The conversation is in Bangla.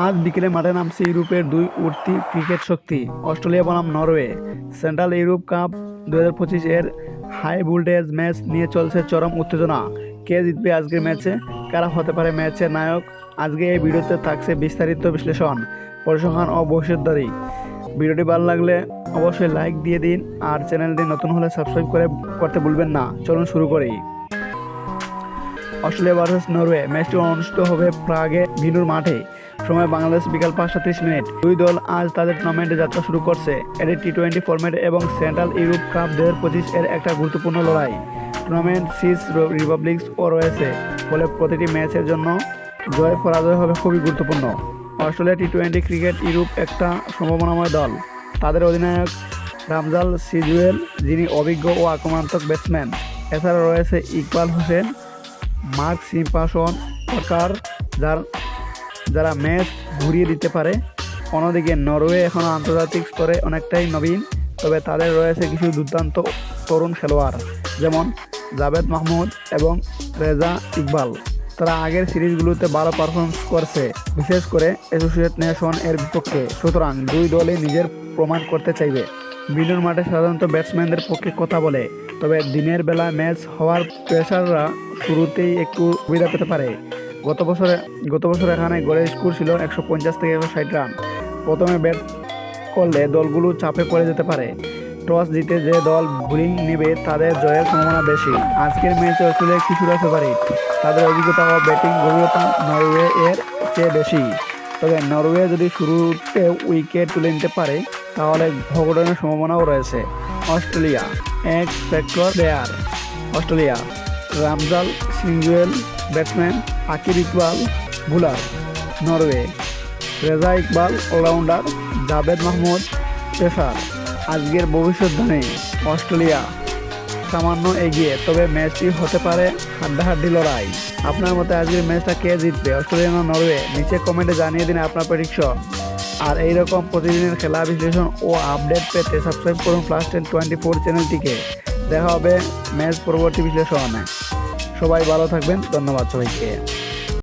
আজ বিকেলে মাঠে নামছে ইউরোপের দুই উঠতি ক্রিকেট শক্তি, অস্ট্রেলিয়া বনাম নরওয়ে। সেন্ট্রাল ইউরোপ কাপ দু হাজার পঁচিশ এর হাই ভোল্টেজ ম্যাচ নিয়ে চলছে চরম উত্তেজনা। কে জিতবে আজকের ম্যাচে? কারা হতে পারে ম্যাচের নায়ক? আজকে এই ভিডিওতে থাকছে বিস্তারিত বিশ্লেষণ, পরিসংখ্যান ও ভবিষ্যৎবাণী ভিডিওটি ভালো লাগলে অবশ্যই লাইক দিয়ে দিন আর চ্যানেলটি নতুন হলে সাবস্ক্রাইব করে করতে ভুলবেন না। চলুন শুরু করি। Australia versus Norway. ম্যাচটি অনুষ্ঠিত হবে প্রাগে ভিনুর মাঠে। সময় বাংলাদেশ বিকাল পাঁচটা ত্রিশ মিনিট। দুই দল আজ তাদের টুর্নামেন্টে যাত্রা শুরু করছে। এটি টি টোয়েন্টি ফরম্যাট এবং সেন্ট্রাল ইউরোপ কাপ দু হাজার পঁচিশ এর একটা গুরুত্বপূর্ণ লড়াই। টুর্নামেন্ট সিস ও রয়েছে। ফলে প্রতিটি ম্যাচের জন্য জয়, পরাজয় হবে খুবই গুরুত্বপূর্ণ। Australia T twenty cricket Europe একটা সম্ভাবনাময় দল। তাদের অধিনায়ক রামজাল সিজুয়েল, যিনি অভিজ্ঞ ও আক্রমণাত্মক ব্যাটসম্যান। এছাড়া রয়েছে ইকবাল হোসেন মার্ক সিম্পাসন সরকার, যার, যারা ম্যাচ ঘুরিয়ে দিতে পারে। অন্যদিকে নরওয়ে এখনও আন্তর্জাতিক স্তরে অনেকটাই নবীন, তবে তাদের রয়েছে কিছু দুর্দান্ত তরুণ খেলোয়াড়, যেমন জাভেদ মাহমুদ এবং রেজা ইকবাল। তারা আগের সিরিজগুলোতে ভালো পারফরমেন্স করছে, বিশেষ করে অ্যাসোসিয়েট নেশন এর বিপক্ষে। সুতরাং দুই দলই নিজের প্রমাণ করতে চাইবে। বিনুর মাঠে সাধারণত ব্যাটসম্যানদের পক্ষে কথা বলে। তবে দিনের বেলা ম্যাচ হওয়ার প্রেশাররা শুরুতেই একটু সুবিধা পেতে পারে। গত বছরে গত বছর এখানে গড়ে স্কোর ছিল একশো পঞ্চাশ থেকে একশো ষাট রান। প্রথমে ব্যাট করলে দলগুলো চাপে পড়ে যেতে পারে। টস জিতে যে দল বোলিং নেবে তাদের জয়ের সম্ভাবনা বেশি। আজকের ম্যাচে অস্ট্রেলিয়া কিছুটা ফেভারিট তাদের অভিজ্ঞতা ও ব্যাটিং গভীরতা নরওয়ে এর চেয়ে বেশি। তবে নরওয়ে যদি শুরুতে উইকেট তুলে নিতে পারে, তাহলে ভগডনের সম্ভাবনাও রয়েছে। অস্ট্রেলিয়া, এক ফ্যাক্টর প্লেয়ার অস্ট্রেলিয়া, রামজাল সিংজুয়েল batsman Akib Iqbal, bowler, Norway, Raza Iqbal all-rounder Javed Mahmood, pacer. আজকের ভবিষ্যৎবাণী অস্ট্রেলিয়া। সামান্য এগিয়ে, তবে ম্যাচটি হতে পারে হাড্ডাহাড্ডি লড়াই। আপনার মতে আজকের ম্যাচটা কে জিতবে, অস্ট্রেলিয়া না নরওয়ে? নিচে কমেন্টে জানিয়ে দিন আপনার প্রেডিকশন আর এইরকম প্রতিদিনের খেলা বিশ্লেষণ ও আপডেট পেতে সাবস্ক্রাইব করুন প্লাস টেন টোয়েন্টি ফোর চ্যানেলটিকে দেখা হবে ম্যাচ পরবর্তী বিশ্লেষণে। সবাই ভালো থাকবেন, ধন্যবাদ সবাইকে।